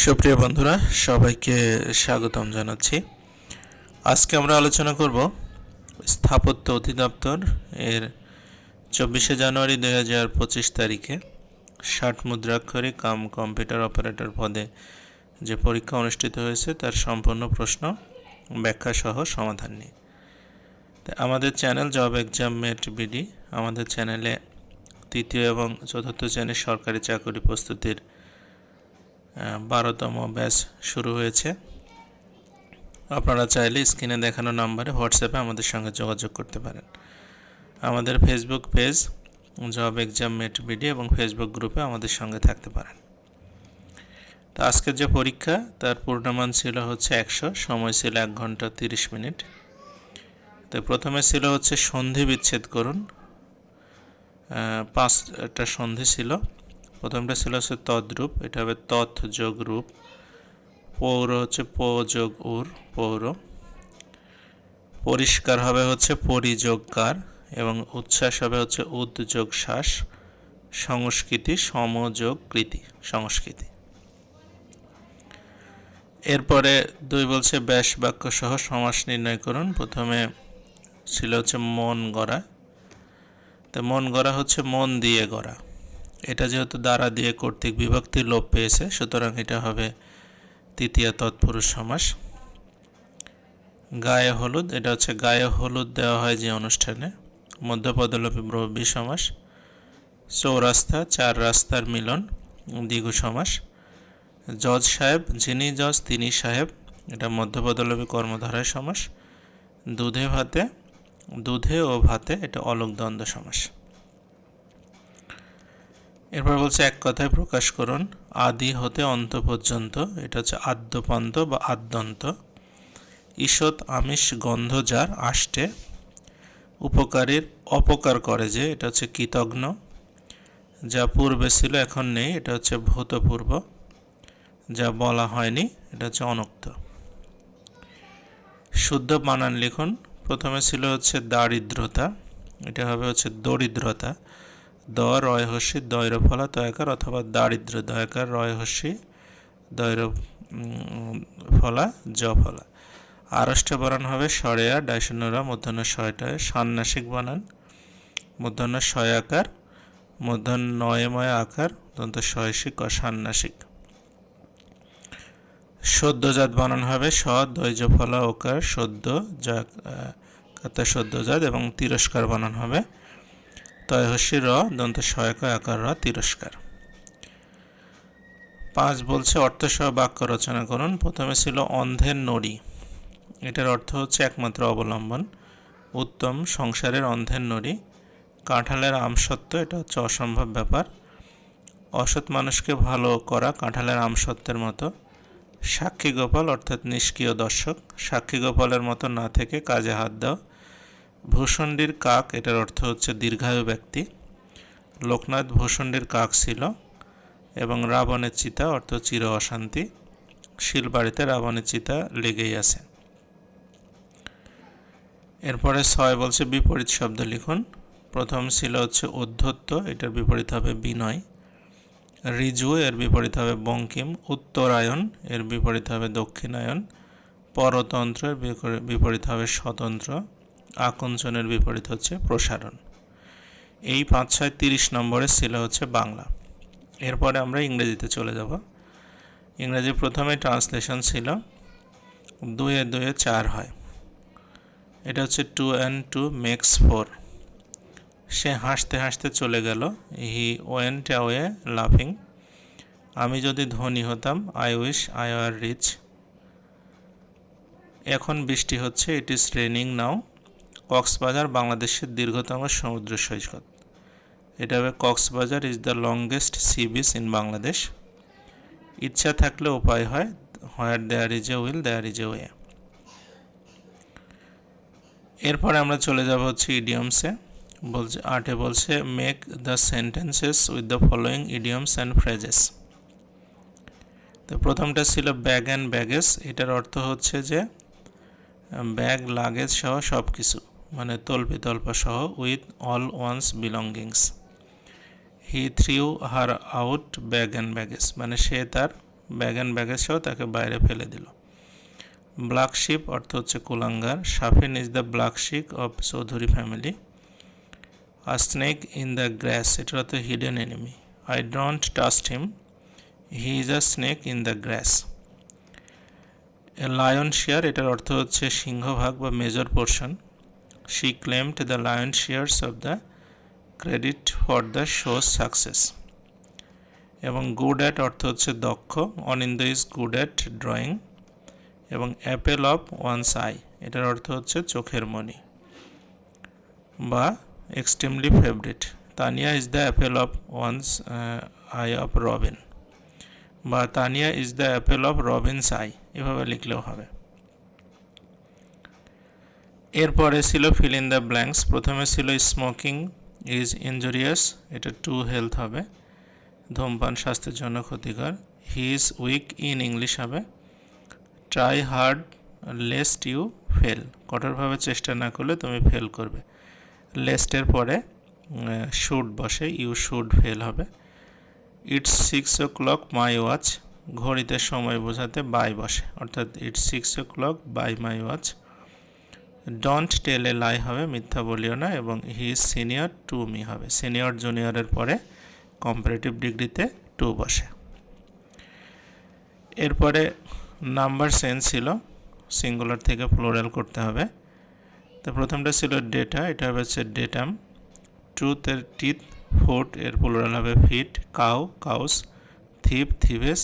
সুপ্রিয় বন্ধুরা, সবাইকে স্বাগতম জানাচ্ছি। আজকে আমরা আলোচনা করব স্থাপত্য অধিদপ্তর এর চব্বিশে জানুয়ারি দুই হাজার পঁচিশ তারিখে ষাট মুদ্রাক্ষরে কাম কম্পিউটার অপারেটর পদে যে পরীক্ষা অনুষ্ঠিত হয়েছে, তার সম্পূর্ণ প্রশ্ন ব্যাখ্যা সহ সমাধান নিয়ে। আমাদের channel job exam mate BD, আমাদের চ্যানেলে তৃতীয় এবং চতুর্থ শ্রেণির সরকারি চাকরি প্রস্তুতির বারোতম ব্যাচ শুরু হয়েছে। আপনারা চাইলে স্ক্রিনে দেখানো নাম্বারে হোয়াটসঅ্যাপে আমাদের সঙ্গে যোগাযোগ করতে পারেন। আমাদের Facebook page job exam mate BD এবং ফেসবুক গ্রুপে আমাদের সঙ্গে থাকতে পারেন। তো আজকের যে পরীক্ষা, তার পূর্ণমান ছিল হচ্ছে একশো, সময় ছিল এক ঘণ্টা তিরিশ মিনিট। তো প্রথমে ছিল হচ্ছে সন্ধি বিচ্ছেদ করুন। পাঁচটা সন্ধি ছিল। প্রথমটা ছিল হচ্ছে তদ্রূপ, এটা হবে তথ যোগ রূপ, পৌর হচ্ছে প যোগ উর, পৌর। পরিষ্কার হবে হচ্ছে পরিযোগকার এবং উচ্ছ্বাস হবে হচ্ছে উদ্যোগ শ্বাস সংস্কৃতি, সমযোগ, কৃতি, সংস্কৃতি। এরপরে দুই বলছে ব্যাস বাক্য সহ সমাস নির্ণয় করুন। প্রথমে ছিল হচ্ছে মন গড়া। তো মন গড়া হচ্ছে মন দিয়ে গড়া। এটা যেহেতু দ্বারা দিয়ে কর্তৃক বিভক্তি লোপ পেয়েছে, সুতরাং এটা হবে তৃতীয় তৎপুরুষ সমাস। গায়ে হলুদ, এটা হচ্ছে গায়ে হলুদ দেওয়া হয় যে অনুষ্ঠানে, মধ্যপদলোপী ব্রবী সমাস, চৌরাস্তা, চার রাস্তার মিলন, দ্বিগু সমাস। জজ সাহেব, যিনি জজ, তিনি সাহেব, এটা মধ্যপদলোপী কর্মধারায় সমাস। দুধে ভাতে, দুধে ও ভাতে এটা অলোক দ্বন্দ্ব সমাস। এরপর বলছে, এক কথায় প্রকাশ করুন, আদি হতে অন্ত পর্যন্ত, এটা হচ্ছে আদ্যপান্ত বা আদ্যন্ত, ঈষৎ আমিষ গন্ধ যার আষ্টে উপকারীর অপকার করে যে, এটা হচ্ছে কৃতজ্ঞ যা পূর্বে ছিল এখন নেই, এটা হচ্ছে ভূতপূর্ব, যা বলা হয়নি, এটা হচ্ছে অনক্ত। শুদ্ধ বানান লিখুন, প্রথমে ছিল হচ্ছে দারিদ্রতা, এটা হবে হচ্ছে দরিদ্রতা দ রয় হস্যি দৈর ফলা দয়াকার অথবা দারিদ্র দয়াকার রয় হস্যি দৈর ফলা, জ ফলা। আরষ্টে বানান হবে সরেয়া, ডাইশনুরা মধ্যাহ্ন ছয়টায়। ষান্নাসিক বানান, মধ্যাহ্ন ছয় আকার, মধ্যাহ্ন নয়ময় আকার দন্ত ছয়সিক ও ষান্নাসিক সদ্যজাত বানান হবে স, দৈজ ফলা, ওকার, সদ্য যা কাতা সদ্যজাত এবং তিরস্কার বানান হবে। তয়হসি র দন্ত সহায়ক আকার র তিরস্কার। পাঁচ বলছে, অর্থসহ বাক্য রচনা করুন। প্রথমে ছিল অন্ধের নড়ি। এটার অর্থ হচ্ছে একমাত্র অবলম্বন। উত্তম, সংসারের অন্ধের নড়ি। কাঁঠালের আমসত্ত্ব, এটা হচ্ছে অসম্ভব ব্যাপার। অসৎ মানুষকে ভালো করা কাঁঠালের আমসত্ত্বের মতো। সাক্ষী গোপাল, অর্থাৎ নিষ্ক্রিয় দর্শক। সাক্ষী গোপালের মতো না থেকে কাজে হাত দাও। ভূষণ্ডির কাক, এটার অর্থ হচ্ছে দীর্ঘায়ু ব্যক্তি। লোকনাথ ভূষণ্ডীর কাক ছিল এবং রাবণের চিতা, অর্থ চির অশান্তি। শিলবাড়িতে রাবণের চিতা লেগেই আছে। এরপরে ছয় বলছে বিপরীত শব্দ লিখুন। প্রথম ছিল হচ্ছে অধ্যত্ত এটার বিপরীত হবে বিনয়। রিজু, এর বিপরীত হবে বঙ্কিম। উত্তরায়ণ, এর বিপরীত হবে দক্ষিণায়ন পরতন্ত্র, এর বিপরীত হবে স্বতন্ত্র। আকঞ্চনের বিপরীত হচ্ছে প্রসারণ। এই পাঁচ ছয় তিরিশ নম্বরের ছিল হচ্ছে বাংলা। এরপরে আমরা ইংরেজিতে চলে যাব। ইংরেজি প্রথমে ট্রান্সলেশন ছিল দুয়ে দুয়ে চার হয়। এটা হচ্ছে two and two makes four. সে হাসতে হাসতে চলে গেল। হি ওয়েন্ট অ্যাওয়ে লাফিং। আমি যদি ধনী হতাম, I wish I are rich. এখন বৃষ্টি হচ্ছে, it is raining now. Cox's Bazar বাংলাদেশের দীর্ঘতম সমুদ্র সৈকত। এটা হবে Cox's Bazar is the longest sea beach in Bangladesh ইচ্ছা থাকলে উপায় হয় where there is a will there is a way এরপরে আমরা চলে যাব হচ্ছে ইডিয়মসে বলছে, আটে বলছে make the sentences with the following idioms and phrases তো প্রথমটা ছিল ব্যাগ অ্যান্ড ব্যাগেজ এটার অর্থ হচ্ছে যে ব্যাগ লাগেজ সহ সব কিছু মানে তল্পি তল্পা সহ with all one's belongings he threw her out bag and baggage মানে সে তার ব্যাগ অ্যান্ড ব্যাগেজ সহ তাকে বাইরে ফেলে দিল। ব্ল্যাক শিপ অর্থ হচ্ছে কুলাঙ্গার। Shafin is the black of Chowdhury family a snake in the grass এটা অর্থ hidden enemy I don't trust him he is a snake in the grass lion share এটার অর্থ হচ্ছে সিংহভাগ বা major portion she claimed the lion shares of the credit for the show's success এবং good at অর্থ হচ্ছে দক্ষ Anindo is good at drawing এবং অ্যাপেল অফ ওয়ান্স আই এটার অর্থ হচ্ছে চোখের মণি। বা extremely favourite Tania is the apple of one's eye of Robin বা Tania is the apple of Robin's eye এভাবে লিখলেও হবে। এরপরে ছিল ফিল ইন দ্য ব্ল্যাঙ্কস প্রথমে ছিল স্মোকিং ইজ ইনজুরিয়াস এটা টু হেলথ হবে, ধূমপান স্বাস্থ্যের জন্য ক্ষতিকর he is weak in English হবে try hard lest you fail কঠোরভাবে চেষ্টা না করলে তুমি ফেল করবে লেস্টের পরে শুড বসে ইউ শুড ফেল হবে it's six o'clock my watch ঘড়িতে সময় বোঝাতে বাই বসে, অর্থাৎ it's six o'clock by my watch don't tell a lie হবে, মিথ্যা বলিও না এবং he is senior to me হবে। সিনিয়র জুনিয়রের পরে কম্পারেটিভ ডিগ্রিতে টু বসে। এরপরে নাম্বার সেন্স ছিল সিঙ্গুলার থেকে ফ্লোরাল করতে হবে। তো প্রথমটা ছিল ডেটা এটা হবে হচ্ছে ডেটাম ট্রুথের টিথ ফুট এর প্লুরাল হবে feet cow cows thief thieves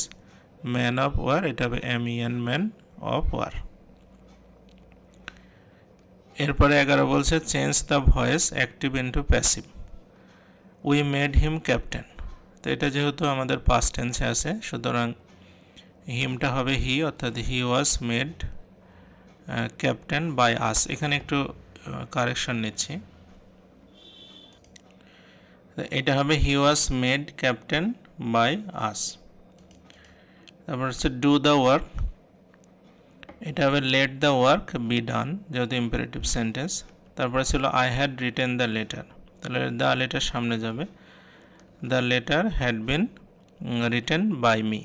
man of war এটা হবে M EN man of war এরপরে এগারো বলছে change the voice active into passive we made him captain তো এটা যেহেতু আমাদের পাস্ট টেন্সে আছে, সুতরাং হিমটা হবে হি অর্থাৎ he was made captain by us এখানে একটু কারেকশন নিচ্ছি। এটা হবে he was made captain by us তারপর হচ্ছে ডু দ্য ওয়ার্ক এটা হবে let the work be done যেহেতু ইম্পারেটিভ সেন্টেন্স তারপরে ছিল I had written the letter তাহলে দ্য লেটার সামনে যাবে। The letter had been written by me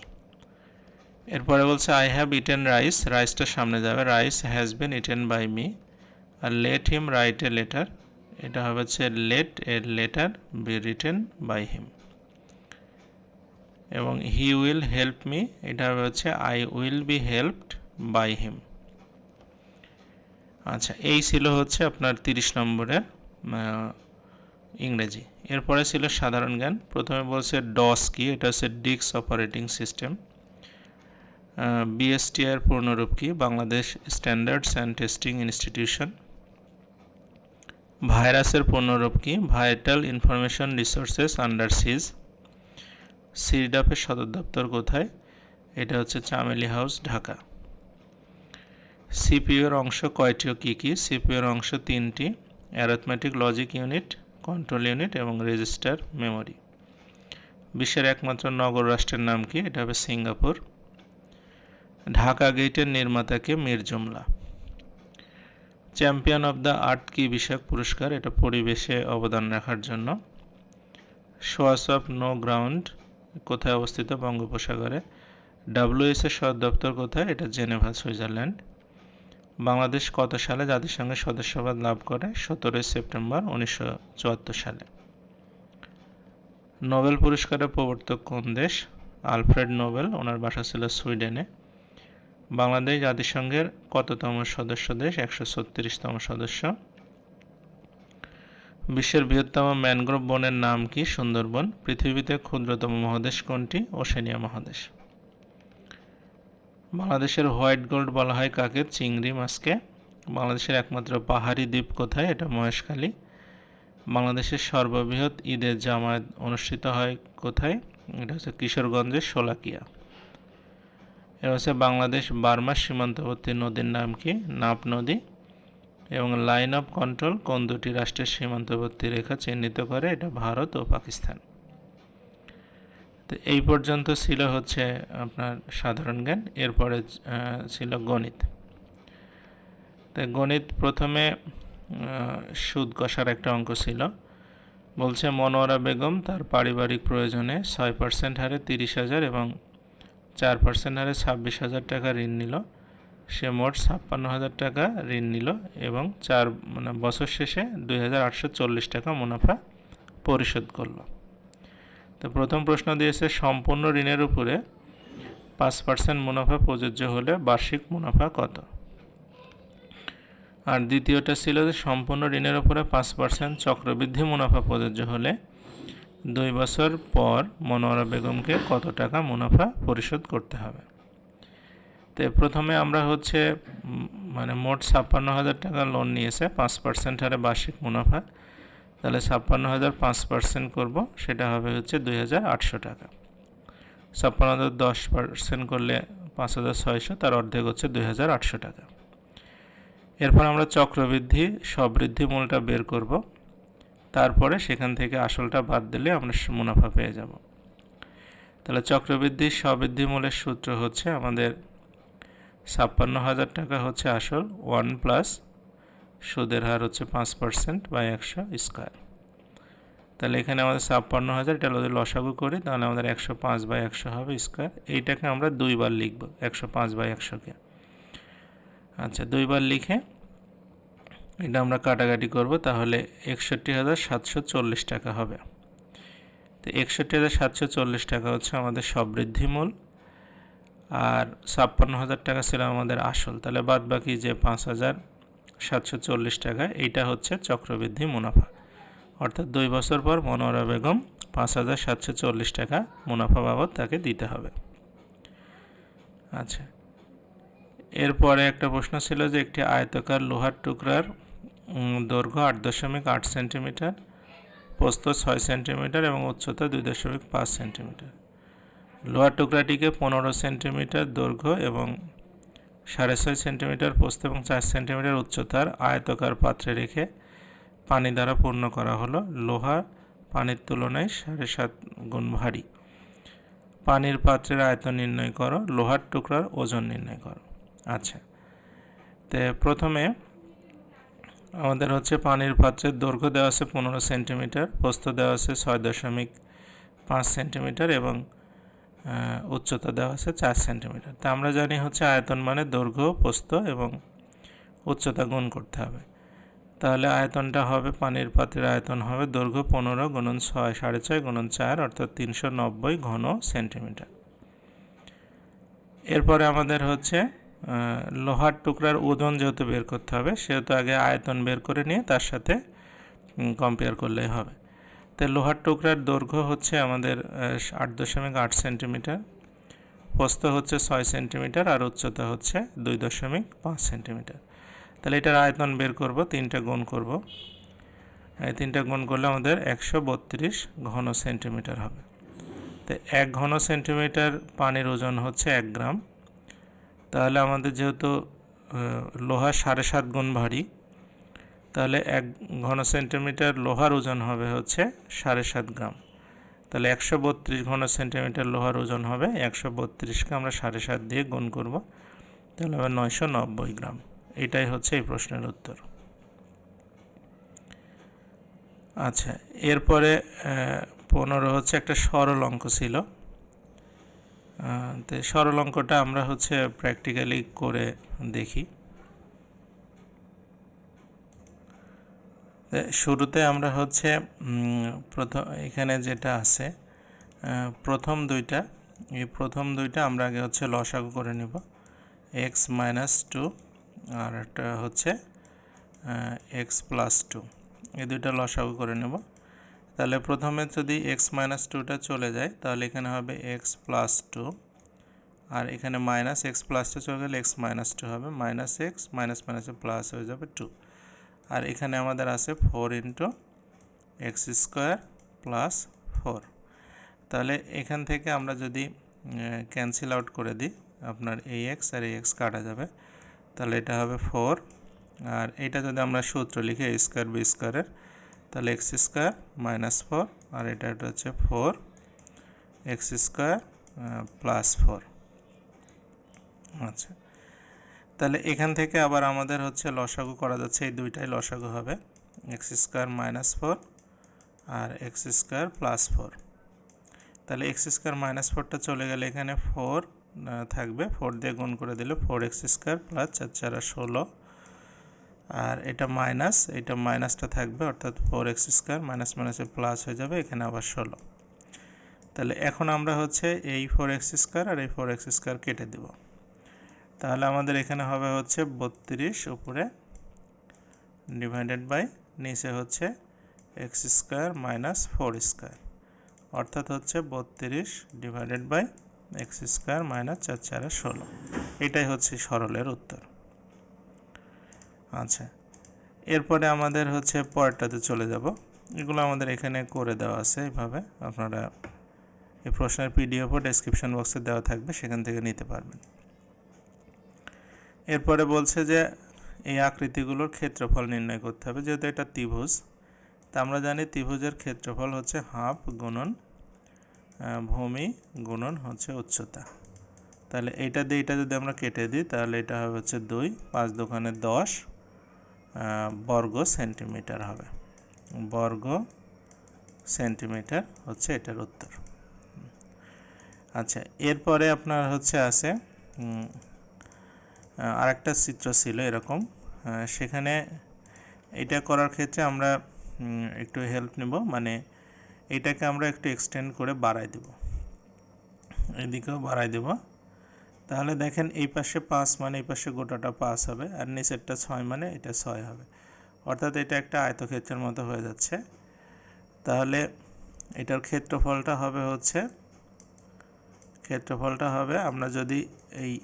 এরপরে বলছে আই হ্যাভ ইটেন রাইস রাইসটা সামনে যাবে। Rice has been eaten by me R let him write a letter এটা হবে হচ্ছে let a letter be written by him এবং হি উইল হেল্প মি এটা হবে হচ্ছে I will be helped by him. আচ্ছা এই ছিল হচ্ছে আপনার তিরিশ নম্বরের ইংরেজি। এরপরে ছিল সাধারণ জ্ঞান। প্রথমে বলছে ডস কি এটা হচ্ছে ডিক্স অপারেটিং সিস্টেম। বিএসটিআর পূর্ণরূপ কি? Bangladesh standards and testing institution. ভাইরাসের পূর্ণরূপ কি? Vital information resources under siege. সিরডাপের সদর দপ্তর কোথায়? এটা হচ্ছে চামেলি হাউস, ঢাকা। সিপিইউর অংশ কয়টি ও কী কী? সিপিইউর অংশ তিনটি arithmetic logic unit control unit এবং রেজিস্টার মেমোরি বিশ্বের একমাত্র নগর রাষ্ট্রের নাম কি? এটা হবে সিঙ্গাপুর। ঢাকা গেটের নির্মাতাকে Mir Jumla. Champion of the earth কি বিষয়ক পুরস্কার? এটা পরিবেশে অবদান রাখার জন্য। সোয়াস অফ নো গ্রাউন্ড কোথায় অবস্থিত? বঙ্গোপসাগরে। ডাব্লিউএস এর সদর দপ্তর কোথায়? এটা জেনেভা, সুইজারল্যান্ড। বাংলাদেশ কত সালে জাতিসংঘের সদস্যপদ লাভ করে? সতেরোই সেপ্টেম্বর উনিশশো চুয়াত্তর সালে। নোবেল পুরস্কারের প্রবর্তক কোন দেশ? আলফ্রেড নোবেল, ওনার বাসা ছিল সুইডেনে। বাংলাদেশ জাতিসংঘের কততম সদস্য দেশ? একশো ছত্রিশতম সদস্য। বিশ্বের বৃহত্তম ম্যানগ্রোভ বনের নাম কি? সুন্দরবন। পৃথিবীতে ক্ষুদ্রতম মহাদেশ কোনটি? ওশেনিয়া মহাদেশ। বাংলাদেশের হোয়াইট গোল্ড বলা হয় কাকে? চিংড়ি মাছকে। বাংলাদেশের একমাত্র পাহাড়ি দ্বীপ কোথায়? এটা মহেশখালী। বাংলাদেশের সর্ববৃহৎ ঈদের জামায়াত অনুষ্ঠিত হয় কোথায়? এটা হচ্ছে কিশোরগঞ্জের শোলাকিয়া। এটা হচ্ছে বাংলাদেশ বার্মার সীমান্তবর্তী নদীর নাম কি? নাপ নদী। এবং লাইন অফ কন্ট্রোল কোন দুটি রাষ্ট্রের সীমান্তবর্তী রেখা চিহ্নিত করে? এটা ভারত ও পাকিস্তান। তো এই পর্যন্ত ছিল হচ্ছে আপনার সাধারণ জ্ঞান, এরপরে ছিল গণিত। তো গণিত প্রথমে সুদ কষার একটা অঙ্ক ছিল। বলছে মনোয়ারা বেগম তার পারিবারিক প্রয়োজনে ছয় পার্সেন্ট হারে তিরিশ হাজার এবং চার পার্সেন্ট হারে ছাব্বিশ হাজার টাকা ঋণ নিল। সে মোট ছাপ্পান্ন হাজার টাকা ঋণ নিল এবং চার মানে বছর শেষে দুই হাজার আটশো চল্লিশ টাকা মুনাফা পরিশোধ করল। তো প্রথম প্রশ্ন দিয়েছে, সম্পূর্ণ ঋণের উপরে পাঁচ পার্সেন্ট মুনাফা প্রযোজ্য হলে বার্ষিক মুনাফা কত? আর দ্বিতীয়টা ছিল যে, সম্পূর্ণ ঋণের উপরে পাঁচ পার্সেন্ট চক্রবৃদ্ধি মুনাফা প্রযোজ্য হলে দুই বছর পর মনোয়ারা বেগমকে কত টাকা মুনাফা পরিশোধ করতে হবে? তো প্রথমে আমরা হচ্ছে মানে মোট ছাপ্পান্ন হাজার টাকা লোন নিয়েছে, পাঁচ পার্সেন্ট হারে বার্ষিক মুনাফা। তাহলে ছাপ্পান্ন হাজার পাঁচ পার্সেন্ট করব, সেটা হবে হচ্ছে দুই হাজার আটশো টাকা। ছাপ্পান্ন হাজার দশ পার্সেন্ট করলে পাঁচ হাজার ছয়শো, তার অর্ধেক হচ্ছে দুই হাজার আটশো টাকা। এরপর আমরা চক্রবৃদ্ধি সবৃদ্ধি মূলটা বের করব। তারপরে সেখান থেকে আসলটা বাদ দিলে আমরা মুনাফা পেয়ে যাব। তাহলে চক্রবৃদ্ধি সবৃদ্ধি মূলের সূত্র হচ্ছে আমাদের ছাপ্পান্ন হাজার টাকা হচ্ছে আসল, ওয়ান প্লাস সুদের হার হচ্ছে পাঁচ পার্সেন্ট বা একশো স্কোয়ার তাহলে এখানে আমাদের ছাপ্পান্ন হাজার, এটা যদি লসাগু করি, তাহলে আমাদের একশো পাঁচ বাই একশো হবে স্কোয়ার এইটাকে আমরা দুইবার লিখব, একশো পাঁচ বাই একশোকে। আচ্ছা দুইবার লিখে এটা আমরা কাটাকাটি করব, তাহলে একষট্টি হাজার সাতশো চল্লিশ টাকা হবে। তো একষট্টি হাজার সাতশো চল্লিশ টাকা হচ্ছে আমাদের সবৃদ্ধি মূল, আর ছাপ্পান্ন হাজার টাকা ছিল আমাদের আসল। তাহলে বাদ বাকি যে পাঁচ হাজার সাতশো চল্লিশ টাকা, এইটা হচ্ছে চক্রবৃদ্ধি মুনাফা। অর্থাৎ দুই বছর পর মনোয়ারা বেগম পাঁচ হাজার সাতশো চল্লিশ টাকা মুনাফা বাবদ তাকে দিতে হবে। আচ্ছা এরপরে একটা প্রশ্ন ছিল যে একটি আয়তকার লোহার টুকরার দৈর্ঘ্য আট দশমিক আট সেন্টিমিটার, প্রস্থ ছয় সেন্টিমিটার এবং উচ্চতা দুই দশমিক পাঁচ সেন্টিমিটার। লোহার টুকরাটিকে পনেরো সেন্টিমিটার দৈর্ঘ্য এবং সাড়ে ছয় সেন্টিমিটার প্রস্থ এবং চার সেন্টিমিটার উচ্চতার আয়তকার পাত্রে রেখে পানি দ্বারা পূর্ণ করা হলো। লোহা পানির তুলনায় সাড়ে সাত গুণ ভারী। পানির পাত্রের আয়তন নির্ণয় করো, লোহার টুকরার ওজন নির্ণয় করো। আচ্ছা তো প্রথমে আমাদের হচ্ছে পানির পাত্রের দৈর্ঘ্য দেওয়া আছে পনেরো সেন্টিমিটার প্রস্থ দেওয়া আছে ছয় দশমিক পাঁচ সেন্টিমিটার এবং উচ্চতা দেওয়া আছে চার সেন্টিমিটার। তা আমরা জানি হচ্ছে আয়তন মানে দৈর্ঘ্য, প্রস্থ এবং উচ্চতা গুণ করতে হবে। তাহলে আয়তনটা হবে পানির পাত্রের আয়তন হবে দৈর্ঘ্য পনেরো গুণন ছয় সাড়ে ছয় গুণন চার অর্থাৎ তিনশো নব্বই ঘন সেন্টিমিটার। এরপরে আমাদের হচ্ছে লোহার টুকরার ওজন যেহেতু বের করতে হবে, সেহেতু আগে আয়তন বের করে নিয়ে তার সাথে কম্পেয়ার করলেই হবে। তো লোহার টুকরার দৈর্ঘ্য হচ্ছে আমাদের আট দশমিক আট সেন্টিমিটার, প্রস্থ হচ্ছে ছয় সেন্টিমিটার আর উচ্চতা হচ্ছে দুই দশমিক পাঁচ সেন্টিমিটার। তাহলে এটার আয়তন বের করব, তিনটা গুণ করব। এই তিনটা গুণ করলে আমাদের একশো বত্রিশ ঘন সেন্টিমিটার হবে। তো এক ঘন সেন্টিমিটার পানির ওজন হচ্ছে এক গ্রাম। তাহলে আমাদের যেহেতু লোহা সাড়ে সাত গুণ ভারী তাহলে এক ঘন সেন্টিমিটার লোহার ওজন হবে হচ্ছে সাড়ে সাত গ্রাম। তাহলে একশো বত্রিশ ঘন সেন্টিমিটার লোহার ওজন হবে, একশো বত্রিশকে আমরা সাড়ে সাত দিয়ে গুণ করব, তাহলে হবে নয়শো নব্বই গ্রাম। এটাই হচ্ছে এই প্রশ্নের উত্তর। আচ্ছা এরপরে পনেরো হচ্ছে একটা সরল অঙ্ক ছিল তো সরল অঙ্কটা আমরা হচ্ছে প্র্যাকটিক্যালি করে দেখি। শুরুতে আমরা হচ্ছে প্রথম এখানে যেটা আছে প্রথম দুইটা, এই প্রথম দুইটা আমরা আগে হচ্ছে লসাগু করে নিব। এক্স মাইনাস টু আর একটা হচ্ছে এক্স প্লাস টু, এই দুইটা লসাগু করে নেব। তাহলে প্রথমে যদি এক্স মাইনাস টুটা চলে যায়, তাহলে এখানে হবে এক্স প্লাস টু, আর এখানে মাইনাস এক্স প্লাস টু চলে গেলে এক্স মাইনাস টু হবে, মাইনাস এক্স মাইনাস মাইনাসে প্লাস হয়ে যাবে টু। আর এখানে আমাদের আছে four into x square plus four তাহলে এখান থেকে আমরা যদি ক্যান্সেল আউট করে দিই, আপনার এই এক্স আর এই এক্স কাটা যাবে, তাহলে এটা হবে ফোর আর এটা যদি আমরা সূত্র লিখি স্কোয়ার বি স্কোয়ারের তাহলে এক্স স্কোয়ার মাইনাস ফোর আর এটা হচ্ছে four x square plus four আচ্ছা। তাহলে এখান থেকে আবার আমাদের হচ্ছে লসাগু করা যাচ্ছে, এই দুইটাই লসাগু হবে। এক্স স্কোয়ার মাইনাস ফোর আর এক্স স্কোয়ার প্লাস ফোর। তাহলে এক্স স্কোয়ার মাইনাস ফোরটা চলে গেলে এখানে ফোর থাকবে। ফোর দিয়ে গুণ করে দিলে ফোর এক্স স্কোয়ার প্লাস চার চারা ষোলো। আর এটা মাইনাস, এটা মাইনাসটা থাকবে, অর্থাৎ ফোর এক্স স্কোয়ার মাইনাস মাইনাসে প্লাস হয়ে যাবে, এখানে আবার ষোলো। তাহলে এখন আমরা হচ্ছে এই ফোর এক্স স্কোয়ার আর এই ফোর এক্স স্কোয়ার কেটে দেব। তাহলে আমাদের এখানে হবে হচ্ছে বত্রিশ, উপরে ডিভাইডেড বাই নিচে হচ্ছে x square minus four square অর্থাৎ হচ্ছে বত্রিশ divided by x square minus চার চারে ষোলো। এটাই হচ্ছে সরলের উত্তর। আচ্ছা এরপরে আমাদের হচ্ছে পরেরটাতে চলে যাব। এগুলো আমাদের এখানে করে দেওয়া আছে এভাবে আপনারা এই প্রশ্নের পিডিএফও ডেসক্রিপশন বক্সে দেওয়া থাকবে, সেখান থেকে নিতে পারবেন। এরপরে বলছে যে এই আকৃতিগুলোর ক্ষেত্রফল নির্ণয় করতে হবে, যেহেতু এটা ত্রিভুজ। তা আমরা জানি ত্রিভুজের ক্ষেত্রফল হচ্ছে হাফ গুণন ভূমি গুণন হচ্ছে উচ্চতা। তাহলে এইটা দিয়ে এটা যদি আমরা কেটে দিই, তাহলে এটা হবে হচ্ছে দুই, পাঁচ দোকানে দশ বর্গ সেন্টিমিটার হবে। বর্গ সেন্টিমিটার হচ্ছে এটার উত্তর। আচ্ছা এরপরে আপনার হচ্ছে আছে আরেকটা চিত্র ছিল এরকম। সেখানে এটা করার ক্ষেত্রে আমরা একটু হেল্প নেব। মানে এটাকে আমরা একটু এক্সটেন্ড করে বাড়াই দেব। এদিকেও বাড়াই দেব। তাহলে দেখেন এই পাশে পাঁচ মানে এই পাশে গোটাটা পাঁচ হবে আর নিচেরটা ছয় মানে এটা ছয় হবে। অর্থাৎ এটা একটা আয়তক্ষেত্রের মতো হয়ে যাচ্ছে। তাহলে এটার ক্ষেত্রফলটা হবে হচ্ছে, ক্ষেত্রফলটা হবে আমরা যদি এই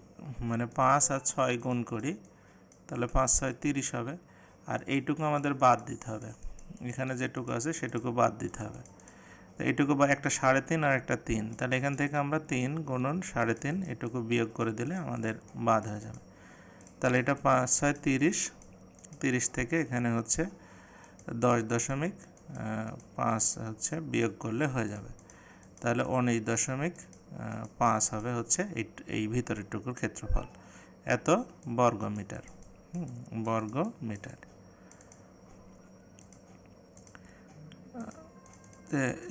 মানে পাঁচ আর ছয় গুণ করি, তাহলে পাঁচ, ছয়, তিরিশ হবে। আর এইটুকু আমাদের বাদ দিতে হবে। এখানে যেটুকু আছে সেটুকু বাদ দিতে হবে। তো এইটুকু বা একটা সাড়ে তিন আর একটা তিন, তাহলে এখান থেকে আমরা তিন গুণন সাড়ে তিন এটুকু বিয়োগ করে দিলে আমাদের বাদ হয়ে যাবে। তাহলে এটা পাঁচ, ছয়, তিরিশ তিরিশ থেকে এখানে হচ্ছে দশ দশমিক পাঁচ হচ্ছে বিয়োগ করলে হয়ে যাবে। তাহলে উনিশ দশমিক পাঁচ হবে হচ্ছে এই ভিতরের টুকুর ক্ষেত্রফল। এত বর্গ মিটার বর্গ মিটার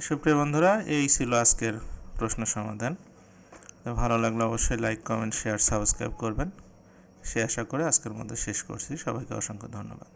সুপ্রিয় বন্ধুরা, এই ছিল আজকের প্রশ্ন সমাধান। ভালো লাগলে অবশ্যই লাইক, কমেন্ট, শেয়ার, সাবস্ক্রাইব করবেন। সে আশা করে আজকের মধ্যে শেষ করছি। সবাইকে অসংখ্য ধন্যবাদ।